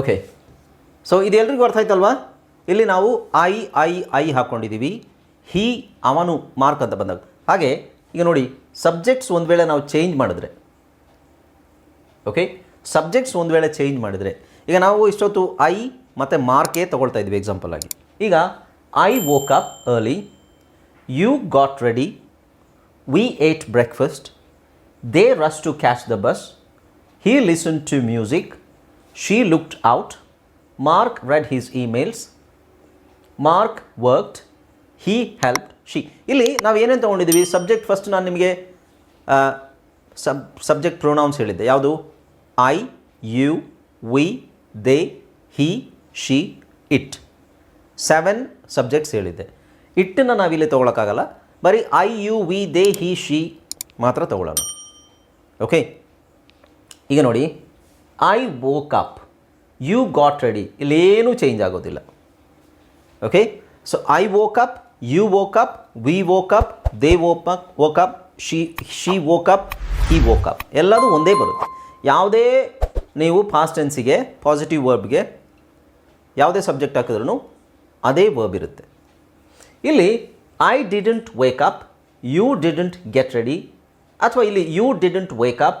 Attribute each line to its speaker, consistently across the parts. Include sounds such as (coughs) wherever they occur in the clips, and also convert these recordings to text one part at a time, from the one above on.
Speaker 1: Okay so ಇದೆಲ್ಲರಿಗೂ ಅರ್ಥ ಆಯ್ತಲ್ವಾ? ಇಲ್ಲಿ ನಾವು ಐ ಐ ಐ ಹಾಕ್ಕೊಂಡಿದ್ದೀವಿ ಹಿ ಅವನು ಮಾರ್ಕ್ ಅಂತ ಬಂದಾಗ. ಹಾಗೆ, ಈಗ ನೋಡಿ ಸಬ್ಜೆಕ್ಟ್ಸ್ ಒಂದು ವೇಳೆ ನಾವು ಚೇಂಜ್ ಮಾಡಿದ್ರೆ. ಓಕೆ ಸಬ್ಜೆಕ್ಟ್ಸ್ ಒಂದು ವೇಳೆ ಚೇಂಜ್ ಮಾಡಿದರೆ, ಈಗ ನಾವು ಇಷ್ಟೊತ್ತು ಐ ಮತ್ತು ಮಾರ್ಕೇ ತೊಗೊಳ್ತಾ ಇದ್ವಿ ಎಕ್ಸಾಂಪಲ್ ಆಗಿ. ಈಗ I woke up early you got ready we ate breakfast they rush to catch the bus he listen to music she looked out. Mark read his emails. Mark worked he help she ಇಲ್ಲಿ ನಾವು ಏನೇನು ತೊಗೊಂಡಿದ್ದೀವಿ subject first ನಾನು ನಿಮಗೆ ಸಬ್ subject pronouns ಹೇಳಿದ್ದೆ. ಯಾವುದು? I you we they he she it seven subjects ಹೇಳಿದ್ದೆ. ಇಟ್ಟನ್ನು ನಾವಿಲ್ಲಿ ತೊಗೊಳಕ್ಕಾಗಲ್ಲ. ಬರೀ I you we they he she ಮಾತ್ರ ತೊಗೊಳ್ಳೋಣ ಓಕೆ ಈಗ ನೋಡಿ. I woke up you got ready ಇಲ್ಲೇನೂ change ಆಗೋದಿಲ್ಲ. Okay so I woke up you woke up we woke up they woke up woke up she she woke up ಈ woke up ಎಲ್ಲದೂ ಒಂದೇ ಬರುತ್ತೆ. ಯಾವುದೇ ನೀವು ಫಾಸ್ಟ್ ಟೆನ್ಸಿಗೆ ಪಾಸಿಟಿವ್ ವರ್ಬ್ಗೆ ಯಾವುದೇ subject ಹಾಕಿದ್ರೂ ಅದೇ ವರ್ಬ್ ಇರುತ್ತೆ. ಇಲ್ಲಿ I didn't wake up you didn't get ready ಅಥವಾ ಇಲ್ಲಿ you didn't wake up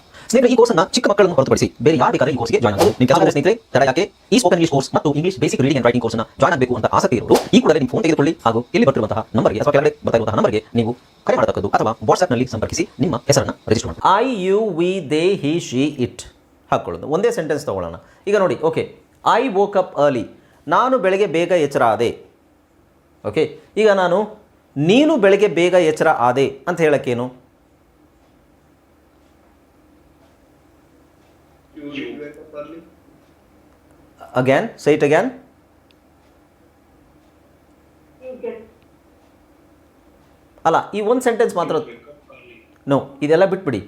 Speaker 1: ಸ್ನೇಹಿತರೆ, ಈ ಕೋರ್ಸ್ನ ಚಿಕ್ಕ ಮಕ್ಕಳನ್ನು ಹೊರತುಪಡಿಸಿ ಬೇರೆ ಯಾರು ಬೇಕಾದ್ರೆ ಈ ಕೋರ್ಸ್ಗೆ ಜಾಯ್ನ್ ಆಗಬಹುದು ನಿಮ್ಮ ಕೆಲಸ ಸ್ನೇಹಿತರೆ, ತಡ ಯಾಕೆ? ಈ ಸ್ಪೋಕನ್ ಇಂಗ್ಲಿಷ್ ಕೋರ್ಸ್ ಮತ್ತು English basic reading and writing ಕೋರ್ಸ್ನ ಜಾಯ್ನ್ ಆಗಬೇಕು ಅಂತ ಆಸಕ್ತಿ ಇರೋರು, ಈ ಕೂಡಲೇ ನಿಮ್ಮ ಫೋನ್ ತೆಗೆದುಕೊಳ್ಳಿ ಹಾಗೂ ಇಲ್ಲಿ ಬರ್ತಿರುವಂತಹ ನಂಬರ್ಗೆ ಅಥವಾ ಕೆಳಗಡೆ ಬರ್ತಾ ಇರುವಂತಹ ನಂಬರ್ಗೆ ನೀವು ಕರೆ ಮಾಡತಕ್ಕದ್ದು ಅಥವಾ ವಾಟ್ಸ್ಆಪ್ನಲ್ಲಿ ಸಂಪರ್ಕಿಸಿ ನಿಮ್ಮ ಹೆಸರನ್ನು ರಿಜಿಸ್ಟರ್ ಮಾಡಿ I you we they he she it ಹಾಕೊಳ್ಳೋದು ಒಂದೇ ಸೆಂಟೆನ್ಸ್ ತಗೊಳ್ಳೋಣ. ಈಗ ನೋಡಿ okay I woke up early ನಾನು ಬೆಳಗ್ಗೆ ಬೇಗ ಎಚ್ಚರ ಆದೆ. ಓಕೆ ಈಗ ನಾನು, ನೀನು ಬೆಳಗ್ಗೆ ಬೇಗ ಎಚ್ಚರ ಆದೆ ಅಂತ ಹೇಳಕ್ಕೇನು?
Speaker 2: You wake up early.
Speaker 3: You get,
Speaker 1: ಅಲ್ಲ ಈ ಒಂದು ಸೆಂಟೆನ್ಸ್ ಮಾತ್ರ. ನೋ ಇದೆಲ್ಲ ಬಿಟ್ಬಿಡಿ.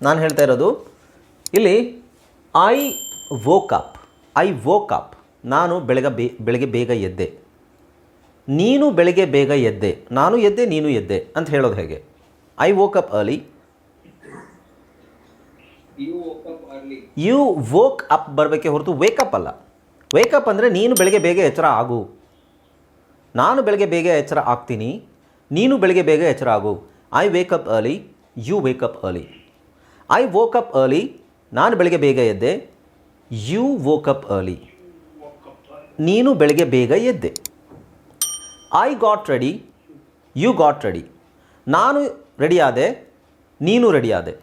Speaker 1: ನಾನು ಹೇಳ್ತಾ ಇರೋದು ಇಲ್ಲಿ I woke up I woke up ನಾನು ಬೆಳಗ್ಗೆ ಬೆಳಗ್ಗೆ ಬೇಗ ಎದ್ದೆ ನೀನು ಬೆಳಗ್ಗೆ ಬೇಗ ಎದ್ದೆ ನಾನು ಎದ್ದೆ ನೀನು ಎದ್ದೆ ಅಂತ ಹೇಳೋದು ಹೇಗೆ? I woke up early. You woke up ಬರಬೇಕೆ ಹೊರತು ವೇಕಪ್ ಅಲ್ಲ. ವೇಕಪ್ ಅಂದರೆ ನೀನು ಬೆಳಗ್ಗೆ ಬೇಗ ಎಚ್ಚರ ಆಗು. ನಾನು ಬೆಳಗ್ಗೆ ಬೇಗ ಎಚ್ಚರ ಆಗ್ತೀನಿ ನೀನು ಬೆಳಗ್ಗೆ ಬೇಗ ಎಚ್ಚರ ಆಗು. I wake up early you wake up early I woke up early ನಾನು ಬೆಳಗ್ಗೆ ಬೇಗ ಎದ್ದೆ ಯು ವೋಕ್ ಅಪ್ ಅರ್ಲಿ. ನೀನು ಬೆಳಗ್ಗೆ ಬೇಗ ಎದ್ದೆ. I got ready you got ready ನಾನು ರೆಡಿಯಾದೆ ನೀನು ರೆಡಿಯಾದೆ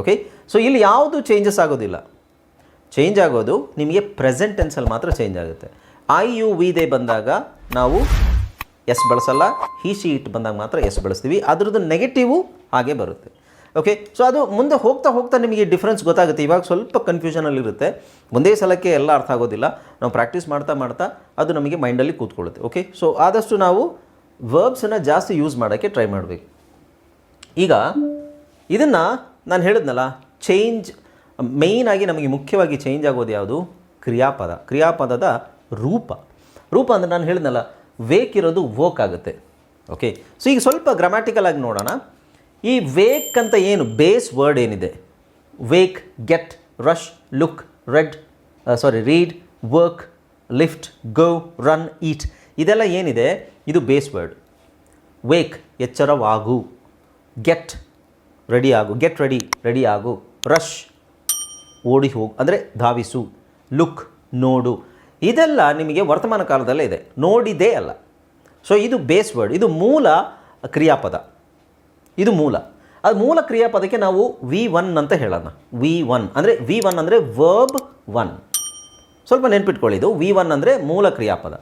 Speaker 1: ಓಕೆ ಸೊ ಇಲ್ಲಿ ಯಾವುದು ಚೇಂಜಸ್ ಆಗೋದಿಲ್ಲ. ಚೇಂಜ್ ಆಗೋದು ನಿಮಗೆ ಪ್ರೆಸೆಂಟ್ ಟೆನ್ಸಲ್ಲಿ ಮಾತ್ರ ಚೇಂಜ್ ಆಗುತ್ತೆ. ಐ ಯು ವಿ ದೇ ಬಂದಾಗ ನಾವು ಎಸ್ ಬಳಸಲ್ಲ ಹಿ ಶಿ ಇಟ್ ಬಂದಾಗ ಮಾತ್ರ ಎಸ್ ಬಳಸ್ತೀವಿ. ಅದರದ್ದು ನೆಗೆಟಿವು ಹಾಗೆ ಬರುತ್ತೆ. ಓಕೆ ಸೊ ಅದು ಮುಂದೆ ಹೋಗ್ತಾ ಹೋಗ್ತಾ ನಿಮಗೆ ಡಿಫ್ರೆನ್ಸ್ ಗೊತ್ತಾಗುತ್ತೆ. ಇವಾಗ ಸ್ವಲ್ಪ ಕನ್ಫ್ಯೂಷನಲ್ಲಿರುತ್ತೆ ಒಂದೇ ಸಲಕ್ಕೆ ಎಲ್ಲ ಅರ್ಥ ಆಗೋದಿಲ್ಲ. ನಾವು ಪ್ರಾಕ್ಟೀಸ್ ಮಾಡ್ತಾ ಮಾಡ್ತಾ ಅದು ನಮಗೆ ಮೈಂಡಲ್ಲಿ ಕೂತ್ಕೊಳ್ಳುತ್ತೆ. ಓಕೆ ಸೊ ಆದಷ್ಟು ನಾವು ವರ್ಬ್ಸನ್ನು ಜಾಸ್ತಿ ಯೂಸ್ ಮಾಡೋಕ್ಕೆ ಟ್ರೈ ಮಾಡಬೇಕು. ಈಗ ಇದನ್ನು ನಾನು ಹೇಳಿದ್ನಲ್ಲ ಚೇಂಜ್ ಮೇಯ್ನಾಗಿ ನಮಗೆ ಮುಖ್ಯವಾಗಿ ಚೇಂಜ್ ಆಗೋದು ಯಾವುದು? ಕ್ರಿಯಾಪದ. ಕ್ರಿಯಾಪದದ ರೂಪ. ರೂಪ ಅಂದರೆ ನಾನು ಹೇಳಿದ್ನಲ್ಲ, ವೇಕ್ ಇರೋದು ವೋಕ್ ಆಗುತ್ತೆ. ಓಕೆ ಸೊ ಈಗ ಸ್ವಲ್ಪ ಗ್ರಾಮ್ಯಾಟಿಕಲ್ ಆಗಿ ನೋಡೋಣ. ಈ ವೇಕ್ ಅಂತ ಏನು? ಬೇಸ್ ವರ್ಡ್ ಏನಿದೆ? Wake get rush look red sorry read work lift go run eat ಇದೆಲ್ಲ ಏನಿದೆ? ಇದು ಬೇಸ್ ವರ್ಡ್ ವೇಕ್ ಎಚ್ಚರವಾಗು. ಗೆಟ್ ರೆಡಿ ಆಗು ಗೆಟ್ ರೆಡಿ ರೆಡಿ ಆಗು ರಶ್ ಓಡಿ ಹೋಗು. ಅಂದರೆ ಧಾವಿಸು. ಲುಕ್ ನೋಡು. ಇದೆಲ್ಲ ನಿಮಗೆ ವರ್ತಮಾನ ಕಾಲದಲ್ಲೇ ಇದೆ. ನೋಡಿದೇ ಅಲ್ಲ. ಸೊ ಇದು ಬೇಸ್ ವರ್ಡ್ ಇದು ಮೂಲ ಕ್ರಿಯಾಪದ. ಇದು ಮೂಲ. ಅದು ಮೂಲ ಕ್ರಿಯಾಪದಕ್ಕೆ ನಾವು ವಿ ಒನ್ ಅಂತ ಹೇಳೋಣ. ವಿ ಒನ್ ಅಂದರೆ ವಿ ಒನ್ ಅಂದರೆ ವರ್ಬ್ ಒನ್ ಸ್ವಲ್ಪ ನೆನ್ಪಿಟ್ಕೊಳ್ಳಿ, ಇದು ವಿ ಒನ್ ಅಂದರೆ ಮೂಲ ಕ್ರಿಯಾಪದ.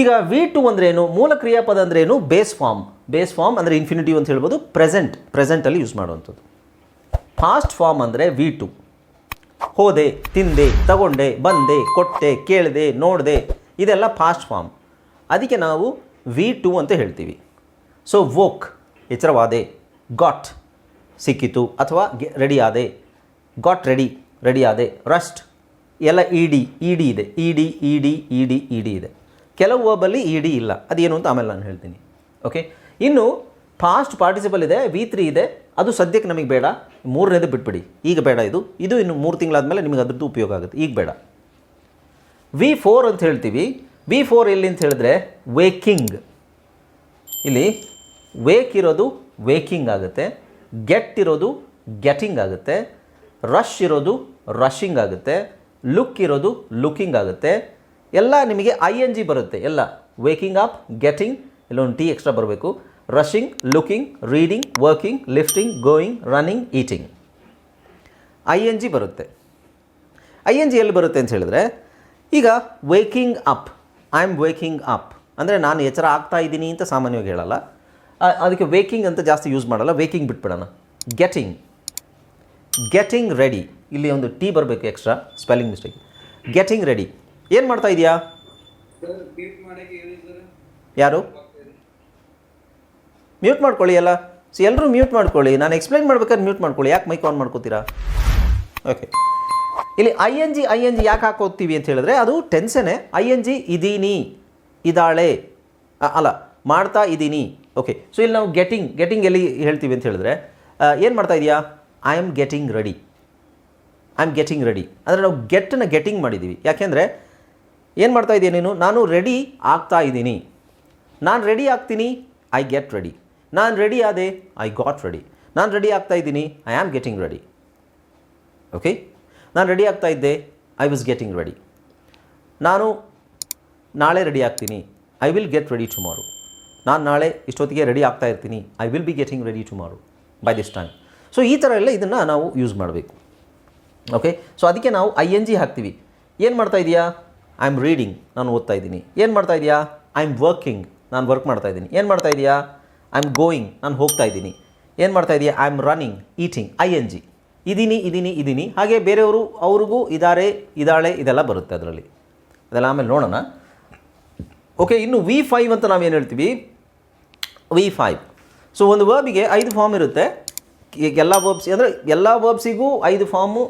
Speaker 1: ಈಗ ವಿ ಟು ಅಂದ್ರೇನು ಮೂಲ ಕ್ರಿಯಾಪದ ಅಂದ್ರೇನು ಬೇಸ್ ಫಾರ್ಮ್ ಬೇಸ್ ಫಾರ್ಮ್ ಅಂದರೆ ಇನ್ಫಿನಿಟಿ ಅಂತ ಹೇಳ್ಬೋದು ಪ್ರೆಸೆಂಟ್ ಪ್ರೆಸೆಂಟಲ್ಲಿ ಯೂಸ್ ಮಾಡುವಂಥದ್ದು. ಫಾಸ್ಟ್ ಫಾರ್ಮ್ ಅಂದರೆ ವಿ ಟು ಹೋದೆ, ತಿಂದೆ, ತಗೊಂಡೆ, ಬಂದೆ, ಕೊಟ್ಟೆ, ಕೇಳಿದೆ, ನೋಡಿದೆ, ಇದೆಲ್ಲ ಫಾಸ್ಟ್ ಫಾರ್ಮ್ ಅದಕ್ಕೆ ನಾವು ವಿ ಟು ಅಂತ ಹೇಳ್ತೀವಿ. ಸೊ ವೋಕ್ ಎಚ್ಚರವಾದೆ ಗಾಟ್ ಸಿಕ್ಕಿತು ಅಥವಾ ರೆಡಿ ಆದೆ ಗಾಟ್ ರೆಡಿ ರೆಡಿ ಆದೆ ರಸ್ಟ್ ಎಲ್ಲ ಇ ಡಿ ಇ ಡಿ ಇದೆ E D E D E D E D ಇದೆ. ಕೆಲವು ವರ್ಬಲ್ಲಿ ಇ ಡಿ ಇಲ್ಲ. ಅದೇನು ಅಂತ ಆಮೇಲೆ ನಾನು ಹೇಳ್ತೀನಿ. ಓಕೆ ಇನ್ನು ಫಾಸ್ಟ್ ಪಾರ್ಟಿಸಿಪಲ್ ಇದೆ ವಿ ತ್ರೀ ಇದೆ, ಅದು ಸದ್ಯಕ್ಕೆ ನಮಗೆ ಬೇಡ. ಮೂರನೇದು ಬಿಟ್ಬಿಡಿ. ಈಗ ಬೇಡ ಇದು. ಇದು ಇನ್ನು ಮೂರು ತಿಂಗಳಾದಮೇಲೆ ನಿಮಗೆ ಅದ್ರದ್ದು ಉಪಯೋಗ ಆಗುತ್ತೆ. ಈಗ ಬೇಡ. ವಿ ಫೋರ್ ಅಂತ ಹೇಳ್ತೀವಿ. ವಿ ಫೋರ್ ಎಲ್ಲಿ ಅಂತ ಹೇಳಿದ್ರೆ ವೇಕಿಂಗ್ ಇಲ್ಲಿ ವೇಕ್ ಇರೋದು ವೇಕಿಂಗ್ ಆಗುತ್ತೆ ಗೆಟ್ ಇರೋದು ಗೆಟಿಂಗ್ ಆಗುತ್ತೆ ರಶ್ ಇರೋದು ರಶಿಂಗ್ ಆಗುತ್ತೆ ಲುಕ್ ಇರೋದು ಲುಕಿಂಗ್ ಆಗುತ್ತೆ. ಎಲ್ಲ ನಿಮಗೆ ಐ ಎನ್ ಜಿ ಬರುತ್ತೆ, ಎಲ್ಲ. ವೇಕಿಂಗ್ ಅಪ್ ಗೆಟಿಂಗ್ ಇಲ್ಲೊಂದು ಟಿ ಎಕ್ಸ್ಟ್ರಾ ಬರಬೇಕು. Rushing looking reading working lifting going running eating I N G ಬರುತ್ತೆ. ಐ ಎನ್ ಜಿ ಎಲ್ಲಿ ಬರುತ್ತೆ ಅಂತ ಹೇಳಿದ್ರೆ, ಈಗ waking up I am waking up ಅಂದರೆ ನಾನು ಎಚ್ಚರ ಆಗ್ತಾ ಇದ್ದೀನಿ ಅಂತ ಸಾಮಾನ್ಯವಾಗಿ ಹೇಳಲ್ಲ. ಅದಕ್ಕೆ ವೇಕಿಂಗ್ ಅಂತ ಜಾಸ್ತಿ ಯೂಸ್ ಮಾಡಲ್ಲ. ವೇಕಿಂಗ್ ಬಿಟ್ಬಿಡೋಣ. ಗೆಟಿಂಗ್ ಗೆಟಿಂಗ್ ರೆಡಿ ಇಲ್ಲಿ ಒಂದು ಟಿ ಬರಬೇಕು extra spelling mistake getting ready ಏನು ಮಾಡ್ತಾ ಇದೆಯಾ? ಯಾರು? ಮ್ಯೂಟ್ ಮಾಡ್ಕೊಳ್ಳಿ ಎಲ್ಲ. ಸೊ ಎಲ್ಲರೂ ಮ್ಯೂಟ್ ಮಾಡ್ಕೊಳ್ಳಿ. ನಾನು ಎಕ್ಸ್ಪ್ಲೈನ್ ಮಾಡ್ಬೇಕಾದ್ರೆ ಮ್ಯೂಟ್ ಮಾಡ್ಕೊಳ್ಳಿ. ಯಾಕೆ ಮೈಕ್ ಆನ್ ಮಾಡ್ಕೋತೀರಾ? ಓಕೆ ಇಲ್ಲಿ I N G I N G ಯಾಕೆ ಹಾಕೋತೀವಿ ಅಂತ ಹೇಳಿದ್ರೆ ಅದು ಟೆನ್ಸನೇ ಐ ಎನ್ ಜಿ ಇದೀನಿ, ಇದಾಳೆ. ಅ- ಅಲ್ಲ, ಮಾಡ್ತಾ ಇದ್ದೀನಿ ಓಕೆ ಸೊ ಇಲ್ಲಿ ನಾವು ಗೆಟಿಂಗ್ ಗೆಟಿಂಗ್ ಎಲ್ಲಿ ಹೇಳ್ತೀವಿ ಅಂತ ಹೇಳಿದ್ರೆ ಏನು ಮಾಡ್ತಾ ಇದೆಯಾ? I am getting ready I am getting ready ಅಂದರೆ ನಾವು ಗೆಟ್ಟನ್ನು ಗೆಟಿಂಗ್ ಮಾಡಿದ್ದೀವಿ ಯಾಕೆಂದರೆ ಏನು ಮಾಡ್ತಾ ಇದೆಯಾ ನೀನು? ನಾನು ರೆಡಿ ಆಗ್ತಾ ಇದ್ದೀನಿ. ನಾನು ರೆಡಿ ಆಗ್ತೀನಿ ಐ ಗೆಟ್ ರೆಡಿ ನಾನು ರೆಡಿ ಆದೆ ಐ ಗಾಟ್ ರೆಡಿ ನಾನು ರೆಡಿ ಆಗ್ತಾ ಇದ್ದೀನಿ I am getting ready okay ನಾನು ರೆಡಿ ಆಗ್ತಾ ಇದ್ದೆ ಐ ವಾಸ್ ಗೆಟಿಂಗ್ ರೆಡಿ ನಾನು ನಾಳೆ ರೆಡಿ ಆಗ್ತೀನಿ. I will get ready tomorrow ನಾನು ನಾಳೆ ಇಷ್ಟೊತ್ತಿಗೆ ರೆಡಿ ಆಗ್ತಾ ಇರ್ತೀನಿ. I will be getting ready tomorrow by this time so ಈ ಥರ ಎಲ್ಲ ಇದನ್ನು ನಾವು ಯೂಸ್ ಮಾಡಬೇಕು. ಓಕೆ ಸೊ ಅದಕ್ಕೆ ನಾವು ಐ ಎನ್ ಜಿ ಹಾಕ್ತೀವಿ. ಏನು ಮಾಡ್ತಾ ಇದೆಯಾ? ಐ ಆಮ್ ರೀಡಿಂಗ್ ನಾನು ಓದ್ತಾ ಇದ್ದೀನಿ. ಏನು ಮಾಡ್ತಾ ಇದೆಯಾ? ಐ ಆಮ್ ವರ್ಕಿಂಗ್ ನಾನು ವರ್ಕ್ ಮಾಡ್ತಾ ಇದ್ದೀನಿ. ಏನು ಮಾಡ್ತಾ ಇದೆಯಾ? ಐ ಆಮ್ ಗೋಯಿಂಗ್ ನಾನು ಹೋಗ್ತಾ ಇದ್ದೀನಿ. ಏನು ಮಾಡ್ತಾ ಇದೆಯಾ? I am running eating I N G ಇದ್ದೀನಿ ಇದ್ದೀನಿ ಇದ್ದೀನಿ ಹಾಗೆ ಬೇರೆಯವರು, ಅವ್ರಿಗೂ ಇದಾರೆ, ಇದಾಳೆ, ಇದೆಲ್ಲ ಬರುತ್ತೆ ಅದರಲ್ಲಿ. ಅದೆಲ್ಲ ಆಮೇಲೆ ನೋಡೋಣ. ಓಕೆ ಇನ್ನು ವಿ ಫೈವ್ ಅಂತ ನಾವೇನು ಹೇಳ್ತೀವಿ? ವಿ ಫೈವ್ ಸೊ ಒಂದು ವರ್ಬಿಗೆ ಐದು ಫಾರ್ಮ್ ಇರುತ್ತೆ. ಈಗ ಎಲ್ಲ ವರ್ಬ್ಸ್ ಅಂದರೆ ಎಲ್ಲ ವರ್ಬ್ಸಿಗೂ ಐದು ಫಾರ್ಮು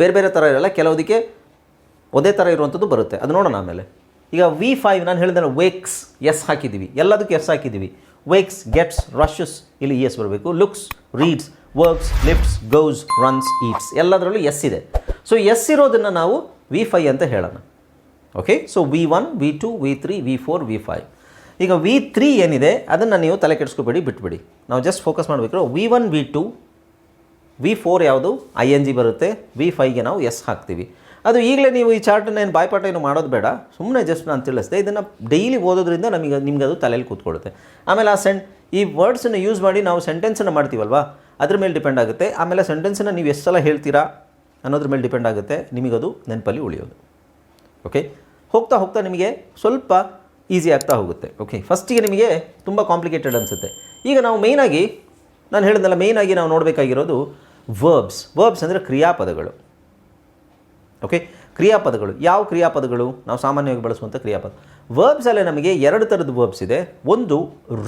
Speaker 1: ಬೇರೆ ಬೇರೆ ಥರ ಇರಲ್ಲ. ಕೆಲವುದಕ್ಕೆ ಒಂದೇ ಥರ ಇರುವಂಥದ್ದು ಬರುತ್ತೆ. ಅದು ನೋಡೋಣ ಆಮೇಲೆ. ಈಗ ವಿ ಫೈವ್ ನಾನು ಹೇಳಿದ್ರೆ ವೇಕ್ಸ್ ಎಸ್ ಹಾಕಿದ್ದೀವಿ. ಎಲ್ಲದಕ್ಕೂ ಎಸ್ ಹಾಕಿದ್ದೀವಿ. ವೇಕ್ಸ್ ಗೆಟ್ಸ್ ರಶಸ್ ಇಲ್ಲಿ ಎಸ್ ಬರಬೇಕು. Looks reads works lifts goes runs eats ಎಲ್ಲದರಲ್ಲೂ ಎಸ್ ಇದೆ. ಸೊ ಎಸ್ ಇರೋದನ್ನು ನಾವು ವಿ ಫೈ ಅಂತ ಹೇಳೋಣ. Okay so V one V two V three V four V five ಈಗ ವಿ ತ್ರೀ ಏನಿದೆ, ಅದನ್ನು ನೀವು ತಲೆ ಕೆಡಿಸ್ಕೋಬೇಡಿ, ಬಿಟ್ಬಿಡಿ. ನಾವು ಜಸ್ಟ್ ಫೋಕಸ್ ಮಾಡಬೇಕು V one V two V four ಯಾವುದು? ಐ ಎನ್ ಜಿ ಬರುತ್ತೆ. ವಿ ಫೈವ್ಗೆ ನಾವು ಎಸ್ ಹಾಕ್ತೀವಿ. ಅದು ಈಗಲೇ ನೀವು ಈ ಚಾರ್ಟನ್ನ ಏನು ಬಾಯ್ಪಾಠ ಏನು ಮಾಡೋದು ಬೇಡ. ಸುಮ್ಮನೆ ಜಸ್ಟ್ ನಾನು ತಿಳಿಸ್ದೆ, ಇದನ್ನು ಡೈಲಿ ಓದೋದ್ರಿಂದ ನಮಗೆ ನಿಮ್ಗೆ ಅದು ತಲೆಯಲ್ಲಿ ಕೂತ್ಕೊಳ್ಳುತ್ತೆ ಆಮೇಲೆ ಆ ಸೆನ್ ಈ ವರ್ಡ್ಸನ್ನು ಯೂಸ್ ಮಾಡಿ ನಾವು ಸೆಂಟೆನ್ಸನ್ನು ಮಾಡ್ತೀವಲ್ವಾ? ಅದ್ರ ಮೇಲೆ ಡಿಪೆಂಡ್ ಆಗುತ್ತೆ. ಆಮೇಲೆ ಸೆಂಟೆನ್ಸನ್ನು ನೀವು ಎಷ್ಟು ಸಲ ಹೇಳ್ತೀರಾ ಅನ್ನೋದ್ರ ಮೇಲೆ ಡಿಪೆಂಡ್ ಆಗುತ್ತೆ. ನಿಮಗದು ನೆನಪಲ್ಲಿ ಉಳಿಯೋದು. ಓಕೆ ಹೋಗ್ತಾ ಹೋಗ್ತಾ ನಿಮಗೆ ಸ್ವಲ್ಪ ಈಸಿ ಆಗ್ತಾ ಹೋಗುತ್ತೆ. ಓಕೆ ಫಸ್ಟಿಗೆ ನಿಮಗೆ ತುಂಬ ಕಾಂಪ್ಲಿಕೇಟೆಡ್ ಅನಿಸುತ್ತೆ. ಈಗ ನಾವು ಮೇಯ್ನಾಗಿ ನಾನು ಹೇಳಿದ್ನಲ್ಲ ಮೇಯ್ನಾಗಿ ನಾವು ನೋಡಬೇಕಾಗಿರೋದು ವರ್ಬ್ಸ್ ವರ್ಬ್ಸ್ ಅಂದರೆ ಕ್ರಿಯಾಪದಗಳು. ಓಕೆ ಕ್ರಿಯಾಪದಗಳು. ಯಾವ ಕ್ರಿಯಾಪದಗಳು? ನಾವು ಸಾಮಾನ್ಯವಾಗಿ ಬಳಸುವಂಥ ಕ್ರಿಯಾಪದ. ವರ್ಬ್ಸಲ್ಲೇ ನಮಗೆ ಎರಡು ಥರದ ವರ್ಬ್ಸ್ ಇದೆ. ಒಂದು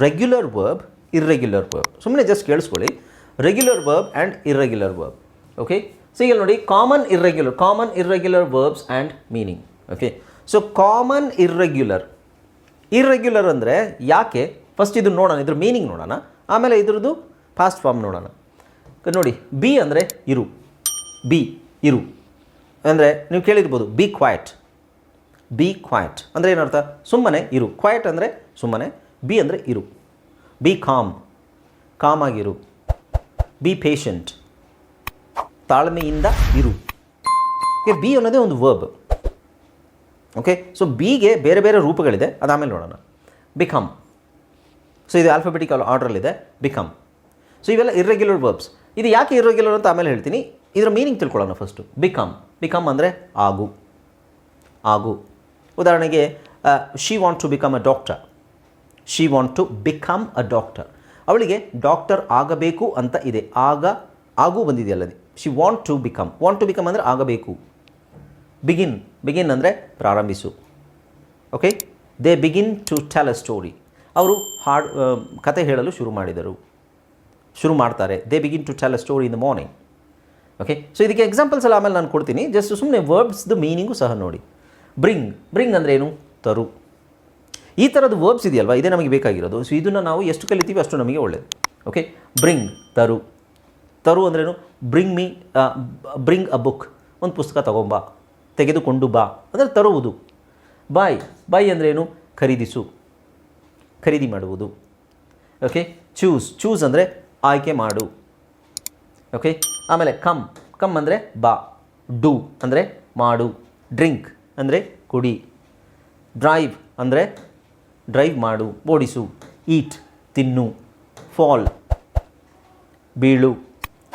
Speaker 1: ರೆಗ್ಯುಲರ್ ವರ್ಬ್ ಇರ್ರೆಗ್ಯುಲರ್ ವರ್ಬ್ ಸುಮ್ಮನೆ ಜಸ್ಟ್ ಕೇಳಿಸ್ಕೊಳ್ಳಿ. Regular verb and irregular verb okay so ಈಗ ನೋಡಿ common irregular common irregular verbs and meaning okay so common irregular irregular ಅಂದರೆ ಯಾಕೆ? ಫಸ್ಟ್ ಇದು ನೋಡೋಣ, ಇದ್ರ ಮೀನಿಂಗ್ ನೋಡೋಣ. ಆಮೇಲೆ ಇದ್ರದ್ದು ಫಾಸ್ಟ್ ಫಾರ್ಮ್ ನೋಡೋಣ. ನೋಡಿ ಬಿ ಅಂದರೆ ಇರು. ಬಿ ಇರು. ಅಂದರೆ ನೀವು ಕೇಳಿರ್ಬೋದು ಬಿ ಕ್ವಾಯಟ್ ಬಿ ಕ್ವಾಯಟ್ ಅಂದರೆ ಏನರ್ಥ? ಸುಮ್ಮನೆ ಇರು. ಕ್ವಾಯಟ್ ಅಂದರೆ ಸುಮ್ಮನೆ ಬಿ ಅಂದರೆ ಇರು. ಬಿ ಕಾಮ್ ಕಾಮ್ ಆಗಿರು. ಬಿ ಪೇಷಂಟ್ ತಾಳ್ಮೆಯಿಂದ ಇರು. ಬಿ ಅನ್ನೋದೇ ಒಂದು ವರ್ಬ್ ಓಕೆ ಸೊ ಬಿಗೆ ಬೇರೆ ಬೇರೆ ರೂಪಗಳಿದೆ. ಆಮೇಲೆ ನೋಡೋಣ. ಬಿಕಮ್ ಸೊ ಇದು ಆಲ್ಫಾಬೆಟಿಕಲ್ ಆರ್ಡ್ರಲ್ಲಿದೆ ಬಿಕಮ್ ಸೊ ಇವೆಲ್ಲ ಇರ್ರೆಗ್ಯುಲರ್ ವರ್ಬ್ಸ್ ಇದು ಯಾಕೆ ಇರ್ರೆಗ್ಯುಲರ್ ಅಂತ ಆಮೇಲೆ ಹೇಳ್ತೀನಿ. ಇದರ ಮೀನಿಂಗ್ ತಿಳ್ಕೊಳ್ಳೋಣ ಫಸ್ಟು ಬಿಕಮ್ ಬಿಕಮ್ ಅಂದರೆ ಆಗು. ಆಗು. ಉದಾಹರಣೆಗೆ she want to become a doctor she want to become a doctor ಅವಳಿಗೆ ಡಾಕ್ಟರ್ ಆಗಬೇಕು ಅಂತ ಇದೆ. ಆಗ, ಆಗು ಬಂದಿದೆಯಲ್ಲದೆ. She want to become want to become ಅಂದರೆ ಆಗಬೇಕು. ಬಿಗಿನ್ ಬಿಗಿನ್ ಅಂದರೆ ಪ್ರಾರಂಭಿಸು. Okay they begin to tell a story ಅವರು ಹಾಡು ಕತೆ ಹೇಳಲು ಶುರು ಮಾಡಿದರು. ಶುರು ಮಾಡ್ತಾರೆ. They begin to tell a story in the morning okay so ಇದಕ್ಕೆ ಎಕ್ಸಾಂಪಲ್ಸ್ ಎಲ್ಲ ಆಮೇಲೆ ನಾನು ಕೊಡ್ತೀನಿ. ಜಸ್ಟ್ ಸುಮ್ಮನೆ ವರ್ಬ್ಸ್ ದ ಮೀನಿಂಗು ಸಹ ನೋಡಿ. ಬ್ರಿಂಗ್ ಬ್ರಿಂಗ್ ಅಂದರೆ ಏನು? ತರು. ಈ ಥರದ ವರ್ಬ್ಸ್ ಇದೆಯಲ್ವಾ? ಇದೇ ನಮಗೆ ಬೇಕಾಗಿರೋದು. ಸೊ ಇದನ್ನು ನಾವು ಎಷ್ಟು ಕಲಿತೀವಿ ಅಷ್ಟು ನಮಗೆ ಒಳ್ಳೆಯದು ಓಕೆ ಬ್ರಿಂಗ್ ತರು. ತರು ಅಂದ್ರೇನು bring me bring a book ಒಂದು ಪುಸ್ತಕ ತಗೊಂಬಾ. ತೆಗೆದುಕೊಂಡು ಬಾ. ಅಂದರೆ ತರುವುದು. ಬಾಯ್. ಬಾಯ್ ಏನು? ಖರೀದಿಸು. ಖರೀದಿ ಮಾಡುವುದು. ಓಕೆ ಚೂಸ್ ಚೂಸ್ ಅಂದರೆ ಆಯ್ಕೆ ಮಾಡು. ಓಕೆ ಆಮೇಲೆ ಕಮ್ ಕಮ್ ಅಂದರೆ ಬಾ. ಡೂ ಅಂದರೆ ಮಾಡು. ಡ್ರಿಂಕ್ ಅಂದರೆ ಕುಡಿ. ಡ್ರೈವ್ ಅಂದರೆ ಡ್ರೈವ್ ಮಾಡು. ಓಡಿಸು. ಈಟ್ ತಿನ್ನು. ಫಾಲ್ ಬೀಳು.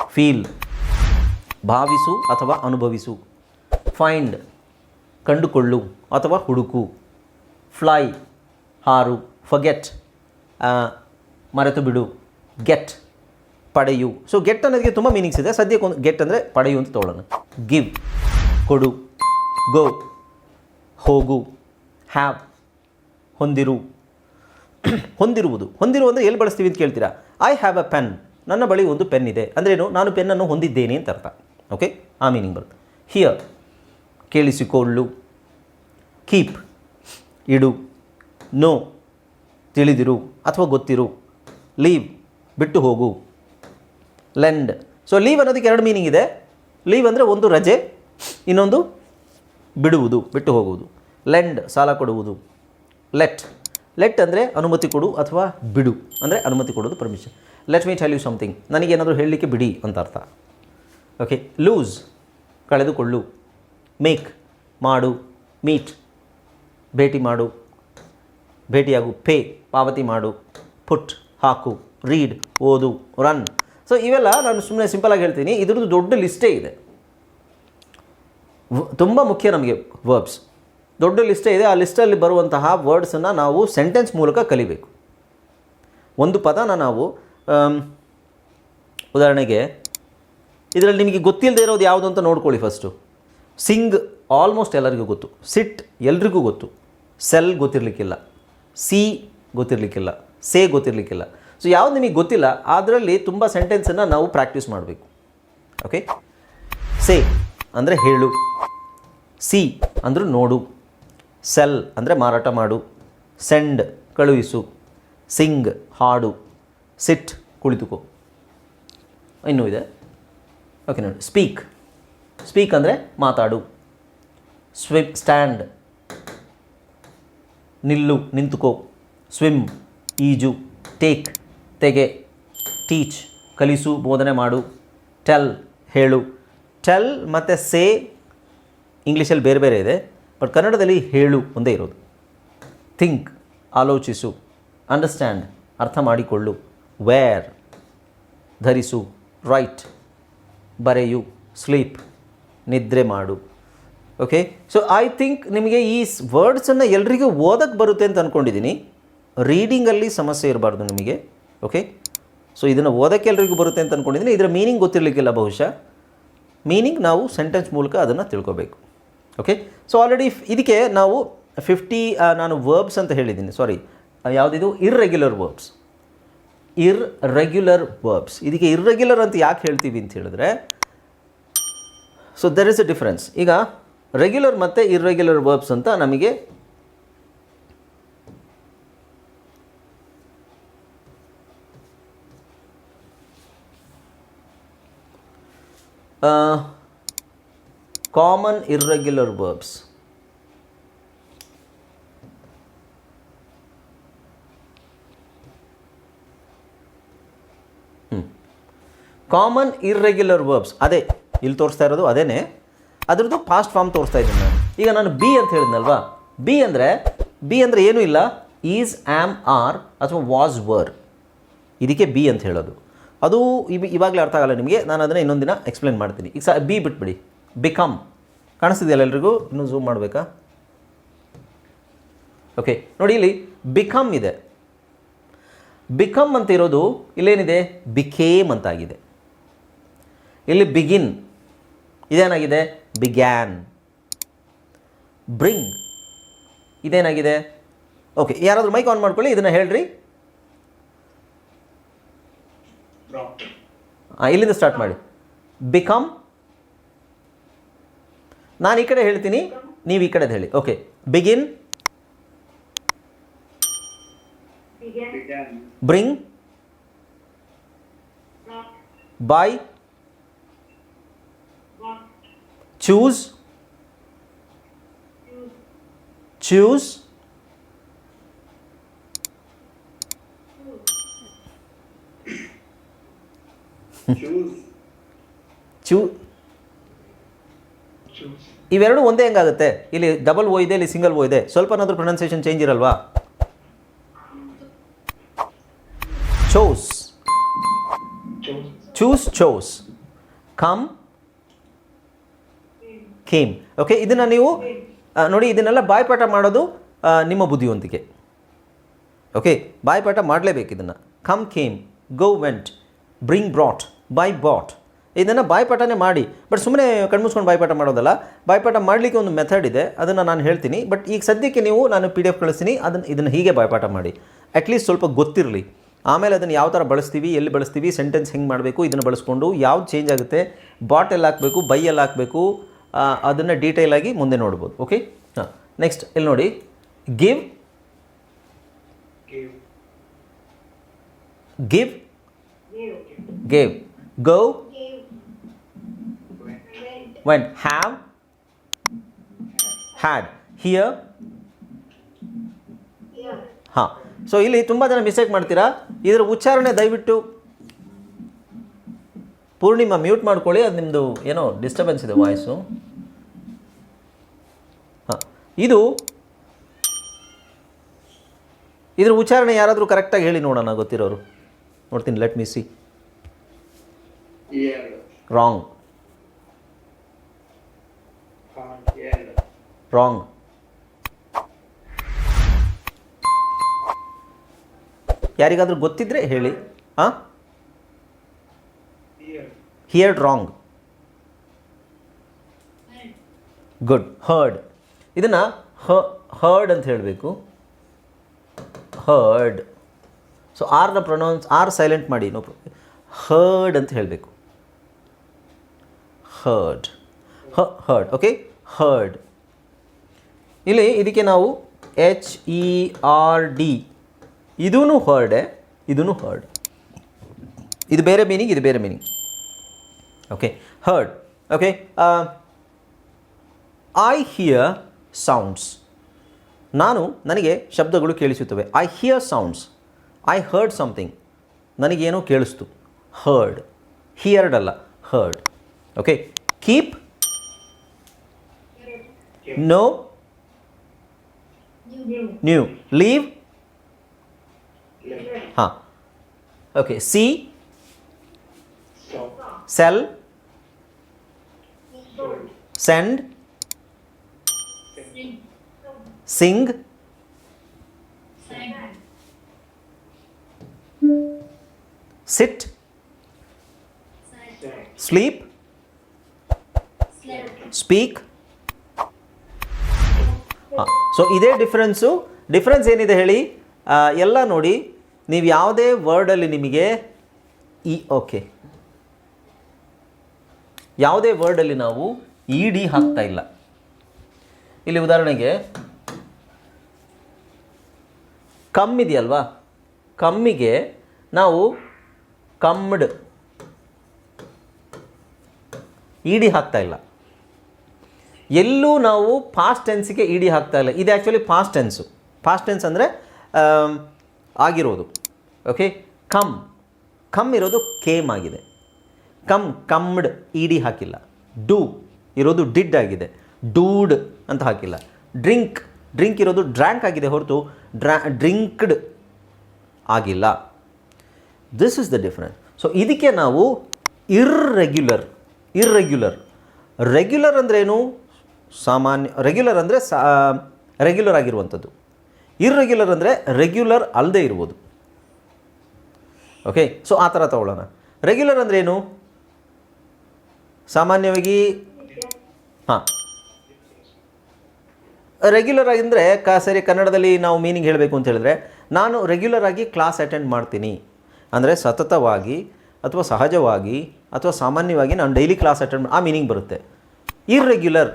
Speaker 1: ಫೀಲ್ ಭಾವಿಸು ಅಥವಾ ಅನುಭವಿಸು. ಫೈಂಡ್ ಕಂಡುಕೊಳ್ಳು ಅಥವಾ ಹುಡುಕು. ಫ್ಲೈ ಹಾರು ಫಗೆಟ್ ಮರೆತು ಬಿಡು. ಗೆಟ್ ಪಡೆಯು. ಸೊ ಗೆಟ್ ಅನ್ನೋದಕ್ಕೆ ತುಂಬ ಮೀನಿಂಗ್ಸ್ ಇದೆ. ಸದ್ಯಕ್ಕೆ ಒಂದು ಗೆಟ್ ಅಂದರೆ ಪಡೆಯು ಅಂತ ತೊಗೊಳ್ಳೋಣ. ಗಿವ್ ಕೊಡು. ಗೋ ಹೋಗು. ಹ್ಯಾವ್ ಹೊಂದಿರು. (coughs) ಹೊಂದಿರುವುದು. ಹೊಂದಿರು ಅಂದರೆ ಎಲ್ಲಿ ಬಳಸ್ತೀವಿ ಅಂತ ಕೇಳ್ತೀರಾ? ಐ ಹ್ಯಾವ್ ಅ ಪೆನ್ ನನ್ನ ಬಳಿ ಒಂದು ಪೆನ್ ಇದೆ. ಅಂದ್ರೇನು ನಾನು ಪೆನ್ನನ್ನು ಹೊಂದಿದ್ದೇನೆ ಅಂತ ಅರ್ಥ. ಓಕೆ ಆ ಮೀನಿಂಗ್ ಬರುತ್ತೆ. ಹಿಯರ್ ಕೇಳಿಸಿಕೊಳ್ಳು. ಕೀಪ್. ಇಡು. ನೋ. ತಿಳಿದಿರು ಅಥವಾ ಗೊತ್ತಿರು. ಲೀವ್. ಬಿಟ್ಟು ಹೋಗು. ಲೆಂಡ್. ಸೊ ಲೀವ್ ಅನ್ನೋದಕ್ಕೆ ಎರಡು ಮೀನಿಂಗ್ ಇದೆ. ಲೀವ್ ಅಂದರೆ ಒಂದು ರಜೆ, ಇನ್ನೊಂದು ಬಿಡುವುದು, ಬಿಟ್ಟು ಹೋಗುವುದು. ಲೆಂಡ್, ಸಾಲ ಕೊಡುವುದು. ಲೆಟ್. ಲೆಟ್ ಅಂದರೆ ಅನುಮತಿ ಕೊಡು ಅಥವಾ ಬಿಡು. ಅಂದರೆ ಅನುಮತಿ ಕೊಡೋದು permission let me tell you something ನನಗೇನಾದರೂ ಹೇಳಲಿಕ್ಕೆ ಬಿಡಿ ಅಂತ ಅರ್ಥ. ಓಕೆ ಲೂಸ್ ಕಳೆದುಕೊಳ್ಳು. ಮೇಕ್ ಮಾಡು ಮೀಟ್ ಭೇಟಿ ಮಾಡು, ಭೇಟಿಯಾಗು ಪೇ ಪಾವತಿ ಮಾಡು ಪುಟ್ ಹಾಕು ರೀಡ್ ಓದು ರನ್ ಸೊ ಇವೆಲ್ಲ ನಾನು ಸುಮ್ಮನೆ ಸಿಂಪಲಾಗಿ ಹೇಳ್ತೀನಿ. ಇದ್ರದ್ದು ದೊಡ್ಡ ಲಿಸ್ಟೇ ಇದೆ. ತುಂಬ ಮುಖ್ಯ ನಮಗೆ ವರ್ಬ್ಸ್ ದೊಡ್ಡ ಲಿಸ್ಟೇ ಇದೆ. ಆ ಲಿಸ್ಟಲ್ಲಿ ಬರುವಂತಹ ವರ್ಡ್ಸನ್ನು ನಾವು ಸೆಂಟೆನ್ಸ್ ಮೂಲಕ ಕಲಿಬೇಕು. ಒಂದು ಪದನ ನಾವು ಉದಾಹರಣೆಗೆ, ಇದರಲ್ಲಿ ನಿಮಗೆ ಗೊತ್ತಿಲ್ಲದೆ ಇರೋದು ಯಾವುದು ಅಂತ ನೋಡ್ಕೊಳ್ಳಿ ಫಸ್ಟು ಸಿಂಗ್ ಆಲ್ಮೋಸ್ಟ್ ಎಲ್ಲರಿಗೂ ಗೊತ್ತು. ಸಿಟ್ ಎಲ್ರಿಗೂ ಗೊತ್ತು. ಸೆಲ್ ಗೊತ್ತಿರಲಿಕ್ಕಿಲ್ಲ. ಸಿ ಗೊತ್ತಿರಲಿಕ್ಕಿಲ್ಲ. ಸೇ ಗೊತ್ತಿರಲಿಕ್ಕಿಲ್ಲ. ಸೊ ಯಾವ್ದು ನಿಮಗೆ ಗೊತ್ತಿಲ್ಲ, ಅದರಲ್ಲಿ ತುಂಬ ಸೆಂಟೆನ್ಸನ್ನು ನಾವು ಪ್ರಾಕ್ಟೀಸ್ ಮಾಡಬೇಕು. ಓಕೆ ಸೇ ಅಂದರೆ ಹೇಳು. ಸಿ ಅಂದರೆ ನೋಡು. ಸೆಲ್ ಅಂದರೆ ಮಾರಾಟ ಮಾಡು. ಸೆಂಡ್ ಕಳುಹಿಸು. ಸಿಂಗ್ ಹಾಡು. ಸಿಟ್ ಕುಳಿತುಕೋ. ಇನ್ನೂ ಇದೆ. ಓಕೆ ನೋಡಿ. ಸ್ಪೀಕ್ ಸ್ಪೀಕ್ ಅಂದರೆ ಮಾತಾಡು. ಸ್ವಿಪ್ ಸ್ಟ್ಯಾಂಡ್ ನಿಲ್ಲು, ನಿಂತುಕೋ. ಸ್ವಿಮ್ ಈಜು. ಟೇಕ್ ತೆಗೆ. ಟೀಚ್ ಕಲಿಸು, ಬೋಧನೆ ಮಾಡು. ಟೆಲ್ ಹೇಳು. ಟೆಲ್ ಮತ್ತು ಸೇ ಇಂಗ್ಲೀಷಲ್ಲಿ ಬೇರೆ ಬೇರೆ ಇದೆ ಬಟ್ ಕನ್ನಡದಲ್ಲಿ ಹೇಳು ಒಂದೇ ಇರೋದು. ಥಿಂಕ್ ಆಲೋಚಿಸು. ಅಂಡರ್ಸ್ಟ್ಯಾಂಡ್ ಅರ್ಥ ಮಾಡಿಕೊಳ್ಳು. ವೇರ್ ಧರಿಸು. ರೈಟ್ ಬರೆಯು. ಸ್ಲೀಪ್ ನಿದ್ರೆ ಮಾಡು. ಓಕೆ ಸೊ ಐ ಥಿಂಕ್ ನಿಮಗೆ ಈ ವರ್ಡ್ಸನ್ನು ಎಲ್ರಿಗೂ ಓದಕ್ಕೆ ಬರುತ್ತೆ ಅಂತ ಅಂದ್ಕೊಂಡಿದ್ದೀನಿ ರೀಡಿಂಗಲ್ಲಿ ಸಮಸ್ಯೆ ಇರಬಾರ್ದು ನಿಮಗೆ. ಓಕೆ ಸೊ ಇದನ್ನು ಓದಕ್ಕೆ ಎಲ್ರಿಗೂ ಬರುತ್ತೆ ಅಂತ ಅಂದ್ಕೊಂಡಿದ್ದೀನಿ ಇದರ ಮೀನಿಂಗ್ ಗೊತ್ತಿರಲಿಕ್ಕಿಲ್ಲ ಬಹುಶಃ. ಮೀನಿಂಗ್ ನಾವು ಸೆಂಟೆನ್ಸ್ ಮೂಲಕ ಅದನ್ನು ತಿಳ್ಕೊಬೇಕು. ಓಕೆ ಸೊ ಆಲ್ರೆಡಿ ಇದಕ್ಕೆ ನಾವು ಫಿಫ್ಟಿ ನಾನು ವರ್ಬ್ಸ್ ಅಂತ ಹೇಳಿದ್ದೀನಿ ಸಾರಿ ಯಾವುದಿದು? Irregular verbs irregular verbs ಇದಕ್ಕೆ ಇರ್ರೆಗ್ಯುಲರ್ ಅಂತ ಯಾಕೆ ಹೇಳ್ತೀವಿ ಅಂತ ಹೇಳಿದ್ರೆ so there is a difference ಈಗ ರೆಗ್ಯುಲರ್ ಮತ್ತು ಇರ್ರೆಗ್ಯುಲರ್ ವರ್ಬ್ಸ್ ಅಂತ ನಮಗೆ common irregular verbs common irregular verbs ಅದೇ ಇಲ್ಲಿ ತೋರಿಸ್ತಾ ಇರೋದು ಅದೇ ಅದರದ್ದು ಫಾಸ್ಟ್ ಫಾರ್ಮ್ ತೋರಿಸ್ತಾ ಇದ್ದೀನಿ ನಾನು. ಈಗ ನಾನು ಬಿ ಅಂತ ಹೇಳಿದ್ನಲ್ವಾ? ಬಿ ಅಂದರೆ ಬಿ ಅಂದರೆ ಏನೂ ಇಲ್ಲ. ಈಸ್ ಆ್ಯಮ್ ಆರ್ ಅಥವಾ ವಾಸ್ ವರ್ ಇದಕ್ಕೆ ಬಿ ಅಂತ ಹೇಳೋದು. ಅದು ಇವ ಇವಾಗಲೇ ಅರ್ಥ ಆಗಲ್ಲ ನಿಮಗೆ. ನಾನು ಅದನ್ನು ಇನ್ನೊಂದು ದಿನ ಎಕ್ಸ್ಪ್ಲೇನ್ ಮಾಡ್ತೀನಿ. ಈಗ ಸ ಬಿ ಬಿಟ್ಬಿಡಿ. ಬಿಕಮ್ ಕಾಣಿಸ್ತಿದೆಯಲ್ಲ ಎಲ್ರಿಗೂ? ಇನ್ನೂ ಝೂಮ್ ಮಾಡಬೇಕಾ? ಓಕೆ ನೋಡಿ ಇಲ್ಲಿ ಬಿಕಮ್ ಇದೆ. ಬಿಕಮ್ ಅಂತ ಇರೋದು ಇಲ್ಲೇನಿದೆ? ಬಿಕೇಮ್ ಅಂತಾಗಿದೆ. ಇಲ್ಲಿ ಬಿಗಿನ್ ಇದೇನಾಗಿದೆ? ಬಿಗ್ಯಾನ್ ಬ್ರಿಂಗ್ ಇದೇನಾಗಿದೆ? ಓಕೆ ಯಾರಾದರೂ ಮೈಕ್ ಆನ್ ಮಾಡ್ಕೊಳ್ಳಿ ಇದನ್ನು ಹೇಳ್ರಿ.
Speaker 2: ಹಾಂ
Speaker 1: ಆ, ಇಲ್ಲಿಂದ ಸ್ಟಾರ್ಟ್ ಮಾಡಿ. ಬಿಕಮ್ ನಾನು ಈ ಕಡೆ ಹೇಳ್ತೀನಿ ನೀವು ಈ ಕಡೆದು ಹೇಳಿ. Okay begin. Bring
Speaker 3: brought,
Speaker 1: buy
Speaker 3: brought,
Speaker 1: choose
Speaker 3: choose,
Speaker 2: Choose. Choose.
Speaker 1: ಇವೆರಡು ಒಂದೇ ಹೆಂಗಾಗುತ್ತೆ ಇಲ್ಲಿ ಡಬಲ್ ಓ ಇದೆ ಇಲ್ಲಿ ಸಿಂಗಲ್ ಓ ಇದೆ ಸ್ವಲ್ಪನಾದರೂ pronunciation change ಇರಲ್ವಾ chose. Choose chose come came okay ಇದನ್ನು ನೀವು ನೋಡಿ, ಇದನ್ನೆಲ್ಲ ಬಾಯ್ಪಾಠ ಮಾಡೋದು ನಿಮ್ಮ ಬುದ್ಧಿವಂತಿಕೆ ಓಕೆ ಬಾಯ್ಪಾಠ ಮಾಡಲೇಬೇಕು ಇದನ್ನು. Come came go went bring brought buy bought ಇದನ್ನು ಬಾಯ್ಪಾಠನೇ ಮಾಡಿ ಬಟ್ ಸುಮ್ಮನೆ ಕಣ್ಮುಸ್ಕೊಂಡು ಬಾಯ್ಪಾಠ ಮಾಡೋದಲ್ಲ. ಬಾಯ್ಪಾಠ ಮಾಡಲಿಕ್ಕೆ ಒಂದು ಮೆಥಡ್ ಇದೆ, ಅದನ್ನು ನಾನು ಹೇಳ್ತೀನಿ. ಬಟ್ ಈಗ ಸದ್ಯಕ್ಕೆ ನೀವು, ನಾನು ಪಿ ಡಿ ಎಫ್ ಕಳಿಸ್ತೀನಿ ಅದನ್ನು ಇದನ್ನು ಹೀಗೆ ಬಾಯ್ಪಾಠ ಮಾಡಿ. ಅಟ್ಲೀಸ್ಟ್ ಸ್ವಲ್ಪ ಗೊತ್ತಿರಲಿ. ಆಮೇಲೆ ಅದನ್ನು ಯಾವ ಥರ ಬಳಸ್ತೀವಿ, ಎಲ್ಲಿ ಬಳಸ್ತೀವಿ ಸೆಂಟೆನ್ಸ್ ಹೆಂಗೆ ಮಾಡಬೇಕು, ಇದನ್ನು ಬಳಸ್ಕೊಂಡು ಯಾವ್ದು ಚೇಂಜ್ ಆಗುತ್ತೆ ಬಾಟ್ ಎಲ್ಲಿ ಹಾಕಬೇಕು ಎಲ್ಲಿ ಹಾಕಬೇಕು ಅದನ್ನು ಆಗಿ ಮುಂದೆ ನೋಡ್ಬೋದು ಓಕೆ ಹಾಂ ನೆಕ್ಸ್ಟ್ ಇಲ್ಲಿ ನೋಡಿ give give give go went have had hear ಹಾಂ. ಸೊ ಇಲ್ಲಿ ತುಂಬ ಜನ ಮಿಸ್ಟೇಕ್ ಮಾಡ್ತೀರಾ? ಇದರ ಉಚ್ಚಾರಣೆ ದಯವಿಟ್ಟು ಪೂರ್ಣಿಮಾ ಮ್ಯೂಟ್ ಮಾಡ್ಕೊಳ್ಳಿ, ಅದು ನಿಮ್ಮದು ಏನೋ ಡಿಸ್ಟರ್ಬೆನ್ಸ್ ಇದೆ ವಾಯ್ಸು ಹಾಂ, ಇದು ಇದ್ರ ಉಚ್ಚಾರಣೆ ಯಾರಾದರೂ ಕರೆಕ್ಟಾಗಿ ಹೇಳಿ ನೋಡೋಣ, ಗೊತ್ತಿರೋರು ನೋಡ್ತೀನಿ let me see. Wrong. Wrong ಯಾರಿಗಾದರೂ ಗೊತ್ತಿದ್ರೆ ಹೇಳಿ, ಹಾಂ. ಹಿಯರ್ಡ್ ರಾಂಗ್ ಗುಡ್ ಹರ್ಡ್ ಇದನ್ನು ಹರ್ಡ್ ಅಂತ ಹೇಳಬೇಕು. ಹರ್ಡ್ ಸೊ ಆರ್ನ ಪ್ರೊನೌನ್ಸ್ ಆರ್ ಸೈಲೆಂಟ್ ಮಾಡಿ ನೋ ಹರ್ಡ್ ಅಂತ ಹೇಳಬೇಕು. ಹರ್ಡ್ ಹ ಹರ್ಡ್ ಓಕೆ ಹರ್ಡ್ ಇಲ್ಲಿ ಇದಕ್ಕೆ ನಾವು ಎಚ್ ಇ ಆರ್ ಡಿ ಇದೂ ಹರ್ಡೆ ಇದೂ ಹರ್ಡ್ ಇದು ಬೇರೆ ಮೀನಿಂಗ್ ಇದು ಬೇರೆ meaning okay heard okay I hear sounds ನಾನು ನನಗೆ ಶಬ್ದಗಳು ಕೇಳಿಸುತ್ತವೆ. I hear sounds I heard something ನನಗೇನೋ ಕೇಳಿಸ್ತು. ಹರ್ಡ್ ಹಿಯರ್ಡ್ ಅಲ್ಲ. Heard okay keep know knew leave ಹಾಂ okay see sell send
Speaker 3: sing,
Speaker 1: sing
Speaker 3: sleep.
Speaker 1: Speak so ಇದೇ ಡಿಫ್ರೆನ್ಸು ಡಿಫ್ರೆನ್ಸ್ ಏನಿದೆ ಹೇಳಿ? ಎಲ್ಲ ನೋಡಿ. ನೀವು ಯಾವುದೇ ವರ್ಡಲ್ಲಿ ನಿಮಗೆ ಇ ಓಕೆ ಯಾವುದೇ ವರ್ಡಲ್ಲಿ ನಾವು ಇ ಡಿ ಹಾಕ್ತಾ ಇಲ್ಲ. ಇಲ್ಲಿ ಉದಾಹರಣೆಗೆ ಕಮ್ ಇದೆಯಲ್ವಾ ಕಮ್ಮಿಗೆ ನಾವು ಕಮ್ಡ್ ಇ ಡಿ ಹಾಕ್ತಾ ಇಲ್ಲ. ಎಲ್ಲೂ ನಾವು ಪಾಸ್ಟ್ ಟೆನ್ಸಿಗೆ ಇ ಡಿ ಹಾಕ್ತಾ ಇಲ್ಲ. ಇದು actually past tense past tense ಅಂದರೆ ಆಗಿರೋದು. Okay come. ಕಮ್ ಇರೋದು ಕೇಮ್ ಆಗಿದೆ. ಕಮ್, ಕಮ್ಡ್ ಇ ಡಿ ಹಾಕಿಲ್ಲ. ಡೂ. ಇರೋದು ಡಿಡ್ ಆಗಿದೆ. ಡೂಡ್ ಅಂತ ಹಾಕಿಲ್ಲ. ಡ್ರಿಂಕ್ ಡ್ರಿಂಕ್ ಇರೋದು ಡ್ರ್ಯಾಂಕ್ ಆಗಿದೆ ಹೊರತು ಡ್ರಾ, ಡ್ರಿಂಕ್ಡ್ ಆಗಿಲ್ಲ. This is the difference so ಇದಕ್ಕೆ ನಾವು ಇರ್ರೆಗ್ಯುಲರ್ ಇರ್ರೆಗ್ಯುಲರ್ ರೆಗ್ಯುಲರ್ ಅಂದ್ರೇನು ಸಾಮಾನ್ಯ ರೆಗ್ಯುಲರ್ ಅಂದರೆ ಸಾ ರೆಗ್ಯುಲರ್ ಆಗಿರುವಂಥದ್ದು. ಇರ್ರೆಗ್ಯುಲರ್ ಅಂದರೆ ರೆಗ್ಯುಲರ್ ಅಲ್ಲದೆ ಇರ್ಬೋದು. ಓಕೆ ಸೊ ಆ ಥರ ತಗೊಳ್ಳೋಣ. ರೆಗ್ಯುಲರ್ ಅಂದ್ರೇನು ಸಾಮಾನ್ಯವಾಗಿ ಹಾಂ. ರೆಗ್ಯುಲರ್ ಆಗಿಂದರೆ ಕ, ಸರಿ, ಕನ್ನಡದಲ್ಲಿ ನಾವು ಮೀನಿಂಗ್ ಹೇಳಬೇಕು ಅಂತ ಹೇಳಿದ್ರೆ, ನಾನು ರೆಗ್ಯುಲರ್ ಆಗಿ ಕ್ಲಾಸ್ ಅಟೆಂಡ್ ಮಾಡ್ತೀನಿ. ಅಂದರೆ ಸತತವಾಗಿ ಅಥವಾ ಸಹಜವಾಗಿ ಅಥವಾ ಸಾಮಾನ್ಯವಾಗಿ ನಾನು ಡೈಲಿ ಕ್ಲಾಸ್ ಅಟೆಂಡ್ ಆ ಮೀನಿಂಗ್ ಬರುತ್ತೆ. ಇರ್ರೆಗ್ಯುಲರ್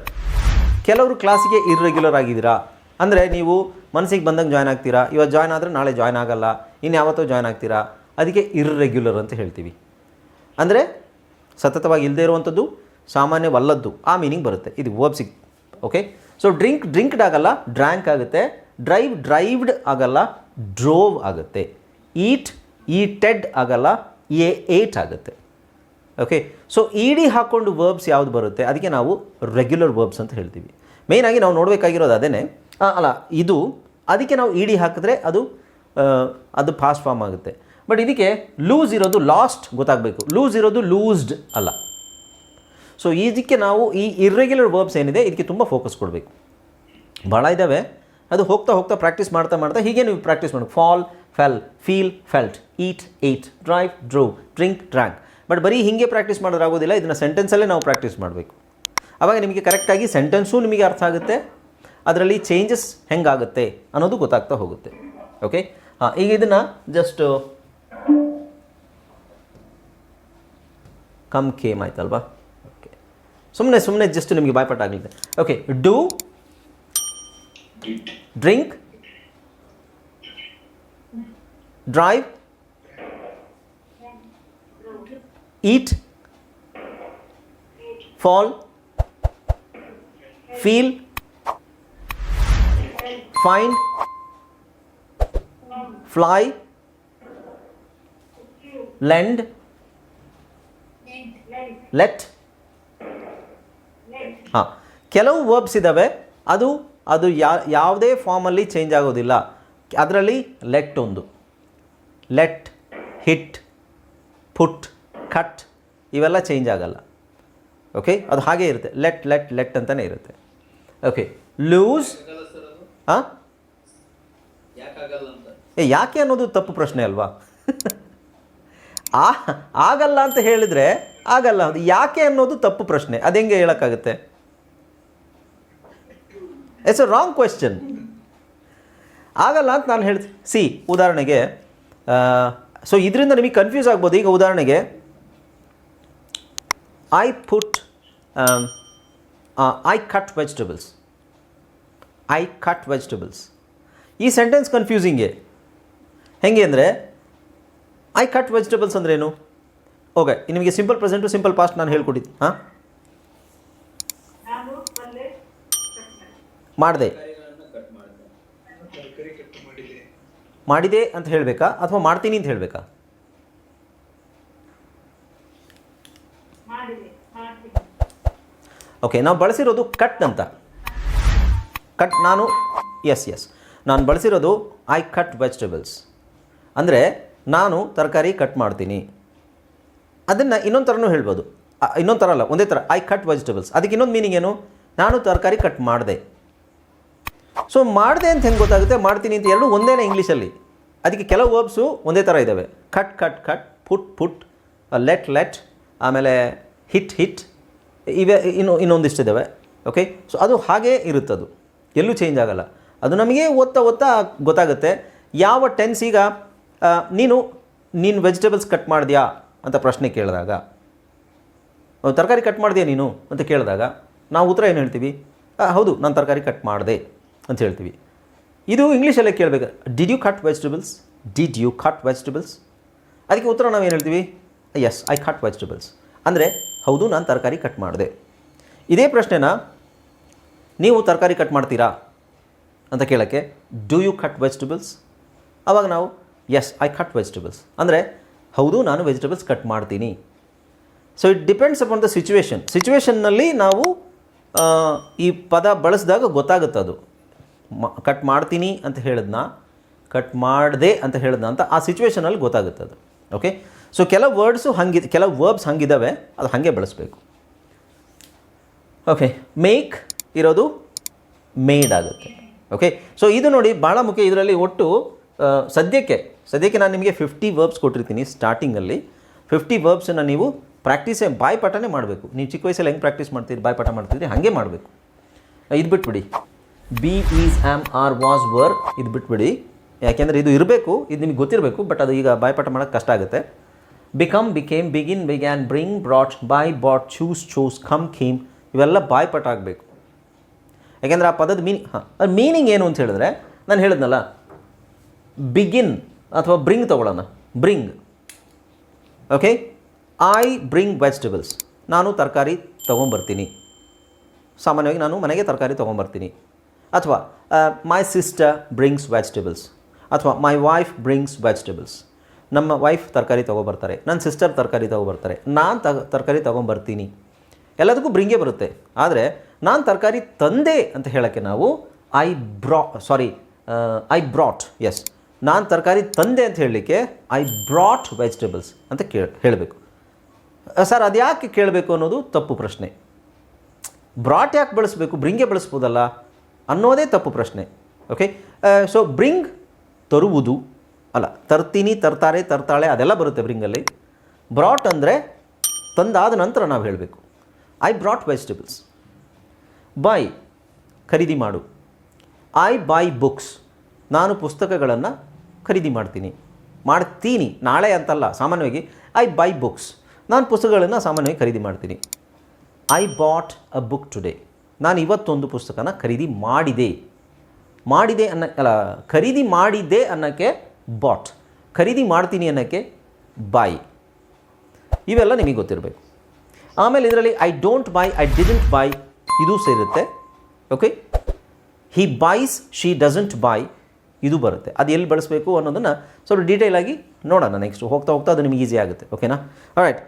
Speaker 1: ಕೆಲವರು ಕ್ಲಾಸಿಗೆ ಇರ್ರೆಗ್ಯುಲರ್ ಆಗಿದ್ದೀರಾ? ಅಂದರೆ ನೀವು ಮನಸ್ಸಿಗೆ ಬಂದಂಗೆ ಜಾಯ್ನ್ ಆಗ್ತೀರಾ? ಇವತ್ತು ಜಾಯ್ನ್ ಆದರೆ ನಾಳೆ ಜಾಯ್ನ್ ಆಗಲ್ಲ. ಇನ್ನು ಯಾವತ್ತೋ ಜಾಯ್ನ್ ಆಗ್ತೀರಾ? ಅದಕ್ಕೆ ಇರ್ರೆಗ್ಯುಲರ್ ಅಂತ ಹೇಳ್ತೀವಿ. ಅಂದರೆ ಸತತವಾಗಿ ಇಲ್ಲದೇ ಇರುವಂಥದ್ದು ಸಾಮಾನ್ಯವಲ್ಲದ್ದು. ಆ ಮೀನಿಂಗ್ ಬರುತ್ತೆ. ಇದು ವರ್ಬ್ಸಿಗೆ ಓಕೆ ಸೊ ಡ್ರಿಂಕ್ ಡ್ರಿಂಕ್ಡ್ ಆಗಲ್ಲ ಡ್ರ್ಯಾಂಕ್ ಆಗುತ್ತೆ. ಡ್ರೈವ್ ಡ್ರೈವ್ಡ್ ಆಗಲ್ಲ ಡ್ರೋವ್ ಆಗುತ್ತೆ. ಈಟ್ ಈಟೆಡ್ ಆಗಲ್ಲ ಎ ಏಟ್ ಆಗುತ್ತೆ. ಓಕೆ ಸೊ ಇಡಿ ಹಾಕ್ಕೊಂಡು ವರ್ಬ್ಸ್ ಯಾವುದು ಬರುತ್ತೆ? ಅದಕ್ಕೆ ನಾವು ರೆಗ್ಯುಲರ್ ವರ್ಬ್ಸ್ ಅಂತ ಹೇಳ್ತೀವಿ. ಮೇಯ್ನಾಗಿ ನಾವು ನೋಡಬೇಕಾಗಿರೋದು ಅದೇ ಅಲ್ಲ, ಇದು, ಅದಕ್ಕೆ ನಾವು ಇಡಿ ಹಾಕಿದ್ರೆ ಅದು ಅದು ಫಾಸ್ಟ್ ಫಾರ್ಮ್ ಆಗುತ್ತೆ. ಬಟ್ ಇದಕ್ಕೆ ಲೂಸ್ ಇರೋದು ಲಾಸ್ಟ್ ಗೊತ್ತಾಗಬೇಕು. ಲೂಸ್ ಇರೋದು ಲೂಸ್ಡ್ ಅಲ್ಲ. ಸೊ ಇದಕ್ಕೆ ನಾವು ಈ ಇರ್ರೆಗ್ಯುಲರ್ ವರ್ಬ್ಸ್ ಏನಿದೆ, ಇದಕ್ಕೆ ತುಂಬ ಫೋಕಸ್ ಕೊಡಬೇಕು. ಭಾಳ ಇದ್ದಾವೆ ಅದು ಹೋಗ್ತಾ ಹೋಗ್ತಾ ಪ್ರಾಕ್ಟೀಸ್ ಮಾಡ್ತಾ ಮಾಡ್ತಾ ಹೀಗೆ ನೀವು ಪ್ರಾಕ್ಟೀಸ್ ಮಾಡಬೇಕು. Fall fell feel felt eat ate drive drew drink drank but ಬರೀ ಹೀಗೆ ಪ್ರಾಕ್ಟೀಸ್ ಮಾಡೋದು ಆಗೋದಿಲ್ಲ, ಇದನ್ನು ಸೆಂಟೆನ್ಸಲ್ಲೇ ನಾವು ಪ್ರಾಕ್ಟೀಸ್ ಮಾಡಬೇಕು. ಆವಾಗ ನಿಮಗೆ ಕರೆಕ್ಟಾಗಿ ಸೆಂಟೆನ್ಸು ನಿಮಗೆ ಅರ್ಥ ಆಗುತ್ತೆ. ಅದರಲ್ಲಿ ಚೇಂಜಸ್ ಹೆಂಗಾಗುತ್ತೆ ಅನ್ನೋದು ಗೊತ್ತಾಗ್ತಾ ಹೋಗುತ್ತೆ. ಓಕೆ ಹಾಂ, ಈಗ ಇದನ್ನು ಜಸ್ಟ್ ಕಮ್ ಕೇಮ್ ಆಯ್ತಲ್ವಾ? ಸುಮ್ಮನೆ ಸುಮ್ಮನೆ ಜಸ್ಟ್ ನಿಮಗೆ ಬಾಯ್ಪಾಠ ಆಗಲಿದೆ okay do
Speaker 2: Did.
Speaker 1: Drink drive eat fall feel find fly lend let ಹಾಂ, ಕೆಲವು ವರ್ಬ್ಸ್ ಇದ್ದಾವೆ ಅದು ಅದು ಯಾ, ಯಾವುದೇ ಫಾರ್ಮಲ್ಲಿ ಚೇಂಜ್ ಆಗೋದಿಲ್ಲ. ಅದರಲ್ಲಿ ಲೆಟ್ ಒಂದು. ಲೆಟ್ ಹಿಟ್ ಪುಟ್ ಕಟ್ ಇವೆಲ್ಲ ಚೇಂಜ್ ಆಗಲ್ಲ. ಓಕೆ ಅದು ಹಾಗೇ ಇರುತ್ತೆ. ಲೆಟ್ ಲೆಟ್ ಲೆಟ್ ಅಂತಲೇ ಇರುತ್ತೆ. ಓಕೆ ಲೂಸ್ ಹಾಂ ಏ, ಯಾಕೆ ಅನ್ನೋದು ತಪ್ಪು ಪ್ರಶ್ನೆ ಅಲ್ವಾ? (laughs) ಆ, ಆಗಲ್ಲ ಅಂತ ಹೇಳಿದರೆ ಆಗಲ್ಲ. ಅದು ಯಾಕೆ ಅನ್ನೋದು ತಪ್ಪು ಪ್ರಶ್ನೆ. ಅದು ಹೆಂಗೆ ಹೇಳೋಕ್ಕಾಗುತ್ತೆ? ಇಟ್ಸ್ ಅ ರಾಂಗ್ ಕ್ವೆಶ್ಚನ್ ಆಗಲ್ಲ ಅಂತ ನಾನು ಹೇಳ್ತೀನಿ ಸಿ ಉದಾಹರಣೆಗೆ ಸೊ ಇದರಿಂದ ನಿಮಗೆ ಕನ್ಫ್ಯೂಸ್ ಆಗ್ಬೋದು. ಈಗ ಉದಾಹರಣೆಗೆ I put I cut vegetables I cut vegetables ಈ ಸೆಂಟೆನ್ಸ್ ಕನ್ಫ್ಯೂಸಿಂಗೆ ಹೆಂಗೆ ಅಂದರೆ ಐ ಕಟ್ ವೆಜಿಟೇಬಲ್ಸ್ ಅಂದ್ರೇನು? ಓಕೆ ನಿಮಗೆ ಸಿಂಪಲ್ ಪ್ರೆಸೆಂಟು ಸಿಂಪಲ್ ಪಾಸ್ಟ್ ನಾನು ಹೇಳ್ಕೊಟ್ಟಿದ್ದು. ಹಾಂ
Speaker 3: ನಾನು ಬಂದೆ
Speaker 1: ಮಾಡಿದೆ.
Speaker 2: ಮಾಡಿದೆ
Speaker 1: ಅಂತ ಹೇಳಬೇಕಾ ಅಥವಾ ಮಾಡ್ತೀನಿ ಅಂತ ಹೇಳಬೇಕಾ? ಓಕೆ ನಾವು ಬಳಸಿರೋದು ಕಟ್ ಅಂತ. ಕಟ್ ನಾನು ಎಸ್ ಎಸ್ ನಾನು ಬಳಸಿರೋದು ಐ ಕಟ್ ವೆಜಿಟೇಬಲ್ಸ್ ಅಂದರೆ ನಾನು ತರಕಾರಿ ಕಟ್ ಮಾಡ್ತೀನಿ. ಅದನ್ನು ಇನ್ನೊಂದು ಥರನೂ ಹೇಳ್ಬೋದು. ಇನ್ನೊಂದು ಥರ ಅಲ್ಲ ಒಂದೇ ಥರ ಐ ಕಟ್ ವೆಜಿಟೇಬಲ್ಸ್ ಅದಕ್ಕೆ ಇನ್ನೊಂದು ಮೀನಿಂಗ್ ಏನು? ನಾನು ತರಕಾರಿ ಕಟ್ ಮಾಡಿದೆ. ಸೊ ಮಾಡಿದೆ ಅಂತ ಹೆಂಗೆ ಗೊತ್ತಾಗುತ್ತೆ? ಮಾಡ್ತೀನಿ ಅಂತ ಎರಡು ಒಂದೇನೇ ಇಂಗ್ಲೀಷಲ್ಲಿ ಅದಕ್ಕೆ ಕೆಲವು ವರ್ಬ್ಸು ಒಂದೇ ಥರ ಇದ್ದಾವೆ cut cut cut put put let let ಆಮೇಲೆ ಹಿಟ್ ಹಿಟ್ ಇವೆ ಇನ್ನು ಇನ್ನೊಂದಿಷ್ಟು ಇದ್ದಾವೆ ಓಕೆ ಸೊ ಅದು ಹಾಗೇ ಇರುತ್ತದು. ಎಲ್ಲೂ ಚೇಂಜ್ ಆಗಲ್ಲ. ಅದು ನಮಗೆ ಓದ್ತಾ ಓದ್ತಾ ಗೊತ್ತಾಗುತ್ತೆ. ಯಾವ ಟೆನ್ಸ್ ಈಗ ನೀನು ನೀನು ವೆಜಿಟೇಬಲ್ಸ್ ಕಟ್ ಮಾಡಿದ್ಯಾ ಅಂತ ಪ್ರಶ್ನೆ ಕೇಳಿದಾಗ. ತರಕಾರಿ ಕಟ್ ಮಾಡಿದ್ಯಾ ನೀನು ಅಂತ ಕೇಳಿದಾಗ ನಾವು ಉತ್ತರ ಏನು ಹೇಳ್ತೀವಿ? "ಆ, ಹೌದು ನಾನು ತರಕಾರಿ ಕಟ್ ಮಾಡಿದೆ. ಅಂತ ಹೇಳ್ತೀವಿ. ಇದು ಇಂಗ್ಲೀಷಲ್ಲೇ ಕೇಳಬೇಕು. Did you cut vegetables did you cut vegetables ಅದಕ್ಕೆ ಉತ್ತರ ನಾವು ಏನು ಹೇಳ್ತೀವಿ? ಎಸ್ ಐ ಕಟ್ ವೆಜಿಟೇಬಲ್ಸ್ ಅಂದರೆ, ಹೌದು, ನಾನು ತರಕಾರಿ ಕಟ್ ಮಾಡಿದೆ. ಇದೇ ಪ್ರಶ್ನೆನ ನೀವು ತರಕಾರಿ ಕಟ್ ಮಾಡ್ತೀರಾ? ಅಂತ ಕೇಳೋಕ್ಕೆ ಡೂ ಯು ಕಟ್ ವೆಜಿಟೇಬಲ್ಸ್ ಆವಾಗ ನಾವು ಎಸ್ ಐ ಕಟ್ ವೆಜಿಟೇಬಲ್ಸ್ ಅಂದರೆ, ಹೌದು, ನಾನು ವೆಜಿಟೇಬಲ್ಸ್ ಕಟ್ ಮಾಡ್ತೀನಿ. So it depends upon the situation ಸಿಚುವೇಶನ್ನಲ್ಲಿ ನಾವು ಈ ಪದ ಬಳಸಿದಾಗ ಗೊತ್ತಾಗುತ್ತೆ ಅದು ಕಟ್ ಮಾಡ್ತೀನಿ ಅಂತ ಹೇಳಿದ್ನ? ಕಟ್ ಮಾಡಿದೆ ಅಂತ ಹೇಳಿದ್ನ ಅಂತ ಆ ಸಿಚುವೇಶನಲ್ಲಿ ಗೊತ್ತಾಗುತ್ತೆ ಅದು. ಓಕೆ ಸೊ ಕೆಲವು ವರ್ಡ್ಸು ಹಂಗಿದೆ ಕೆಲವು ವರ್ಬ್ಸ್ ಹಂಗಿದ್ದಾವೆ ಅದು ಹಾಗೆ ಬಳಸಬೇಕು. ಓಕೆ ಮೇಕ್ ಇರೋದು ಮೇಡ್ ಆಗುತ್ತೆ. ಓಕೆ ಸೊ ಇದು ನೋಡಿ ಭಾಳ ಮುಖ್ಯ, ಇದರಲ್ಲಿ ಒಟ್ಟು ಸದ್ಯಕ್ಕೆ ಸದ್ಯಕ್ಕೆ ನಾನು ನಿಮಗೆ ಫಿಫ್ಟಿ ವರ್ಬ್ಸ್ ಕೊಟ್ಟಿರ್ತೀನಿ ಸ್ಟಾರ್ಟಿಂಗಲ್ಲಿ ಫಿಫ್ಟಿ ವರ್ಬ್ಸನ್ನು ನೀವು ಪ್ರಾಕ್ಟೀಸೇ ಬಾಯ್ಪಾಠನೇ ಮಾಡಬೇಕು. ನೀವು ಚಿಕ್ಕ ವಯಸ್ಸಲ್ಲಿ ಹೆಂಗೆ ಪ್ರಾಕ್ಟೀಸ್ ಮಾಡ್ತೀರಿ, ಬಾಯ್ಪಾಠ ಮಾಡ್ತಿದ್ರಿ, ಹಾಗೆ ಮಾಡಬೇಕು. ಇದು ಬಿಟ್ಬಿಡಿ be is am are was were ಇದು ಬಿಟ್ಬಿಡಿ. ಯಾಕೆಂದರೆ ಇದು ಇರಬೇಕು, ಇದು ನಿಮಗೆ ಗೊತ್ತಿರಬೇಕು ಬಟ್ ಅದು ಈಗ ಬಾಯ್ಪಾಠ ಮಾಡೋಕ್ಕೆ ಕಷ್ಟ ಆಗುತ್ತೆ. Become became begin began bring brought buy bought choose chose come came ಇವೆಲ್ಲ ಬಾಯ್ಪಾಠ ಆಗಬೇಕು. ಯಾಕೆಂದರೆ ಆ ಪದದ ಮೀನಿಂಗ್ ಹಾಂ ಮೀನಿಂಗ್ ಏನು ಅಂತ ಹೇಳಿದ್ರೆ, ನಾನು ಹೇಳಿದ್ನಲ್ಲ ಬಿಗಿನ್ ಅಥವಾ ಬ್ರಿಂಗ್ ತೊಗೊಳ್ಳೋಣ. Bring okay I bring vegetables ನಾನು ತರಕಾರಿ ತೊಗೊಂಬರ್ತೀನಿ. ಸಾಮಾನ್ಯವಾಗಿ ನಾನು ಮನೆಗೆ ತರಕಾರಿ ತೊಗೊಂಬರ್ತೀನಿ. ಅಥವಾ ಮೈ ಸಿಸ್ಟರ್ ಬ್ರಿಂಗ್ಸ್ ವೆಜಿಟೇಬಲ್ಸ್ ಅಥವಾ ಮೈ ವೈಫ್ ಬ್ರಿಂಗ್ಸ್ ವೆಜಿಟೇಬಲ್ಸ್ ನಮ್ಮ ವೈಫ್ ತರಕಾರಿ ತೊಗೊಬರ್ತಾರೆ, ನನ್ನ ಸಿಸ್ಟರ್ ತರಕಾರಿ ತೊಗೊಬರ್ತಾರೆ, ನಾನು ತ, ತರಕಾರಿ ತೊಗೊಂಬರ್ತೀನಿ. ಎಲ್ಲದಕ್ಕೂ ಬ್ರಿಂಗೇ ಬರುತ್ತೆ. ಆದರೆ, ನಾನು ತರಕಾರಿ ತಂದೆ ಅಂತ ಹೇಳೋಕ್ಕೆ ನಾವು ಐ ಬ್ರಾ ಸಾರಿ ಐ ಬ್ರಾಟ್ ಎಸ್ ನಾನು ತರಕಾರಿ ತಂದೆ ಅಂತ ಹೇಳಲಿಕ್ಕೆ ಐ ಬ್ರಾಟ್ ವೆಜಿಟೇಬಲ್ಸ್ ಅಂತ ಹೇಳಬೇಕು. ಸರ್ ಅದು ಯಾಕೆ ಕೇಳಬೇಕು ಅನ್ನೋದು ತಪ್ಪು ಪ್ರಶ್ನೆ. ಬ್ರಾಟ್ ಯಾಕೆ ಬಳಸಬೇಕು? ಬ್ರಿಂಗೆ ಬಳಸ್ಬೋದಲ್ಲ. ಅನ್ನೋದೇ ತಪ್ಪು ಪ್ರಶ್ನೆ ಓಕೆ ಸೊ ಬ್ರಿಂಗ್ ತರುವುದು, ಅಲ್ಲ, ತರ್ತೀನಿ, ತರ್ತಾರೆ, ತರ್ತಾಳೆ, ಅದೆಲ್ಲ ಬರುತ್ತೆ ಬ್ರಿಂಗಲ್ಲಿ ಬ್ರಾಟ್ ಅಂದರೆ ತಂದಾದ ನಂತರ ನಾವು ಹೇಳಬೇಕು. ಐ ಬ್ರಾಟ್ ವೆಜಿಟೇಬಲ್ಸ್ ಬೈ ಖರೀದಿ ಮಾಡು. ಐ ಬೈ ಬುಕ್ಸ್ ನಾನು ಪುಸ್ತಕಗಳನ್ನು ಖರೀದಿ ಮಾಡ್ತೀನಿ. ಮಾಡ್ತೀನಿ, ನಾಳೆ ಅಂತಲ್ಲ, ಸಾಮಾನ್ಯವಾಗಿ ಐ ಬೈ ಬುಕ್ಸ್ ನಾನು ಪುಸ್ತಕಗಳನ್ನು ಸಾಮಾನ್ಯವಾಗಿ ಖರೀದಿ ಮಾಡ್ತೀನಿ. I bought a book today ನಾನು ಇವತ್ತೊಂದು ಪುಸ್ತಕನ ಖರೀದಿ ಮಾಡಿದೆ. ಮಾಡಿದೆ ಅನ್ನ ಅಲ್ಲ, ಖರೀದಿ ಮಾಡಿದ್ದೆ ಅನ್ನೋಕ್ಕೆ ಬಾಟ್ ಖರೀದಿ ಮಾಡ್ತೀನಿ ಅನ್ನೋಕ್ಕೆ ಬಾಯ್ ಇವೆಲ್ಲ ನಿಮಗೆ ಗೊತ್ತಿರಬೇಕು. ಆಮೇಲೆ ಇದರಲ್ಲಿ I don't buy I didn't buy ಇದು ಸೇರುತ್ತೆ. Okay he buys she doesn't buy ಇದು ಬರುತ್ತೆ. ಅದು ಎಲ್ಲಿ ಬಳಸಬೇಕು ಅನ್ನೋದನ್ನು ಸ್ವಲ್ಪ ಡೀಟೇಲಾಗಿ ನೋಡೋಣ ನೆಕ್ಸ್ಟ್ ಹೋಗ್ತಾ ಹೋಗ್ತಾ ಅದು ನಿಮಗೆ ಈಸಿ ಆಗುತ್ತೆ. ಓಕೆನಾ ರೈಟ್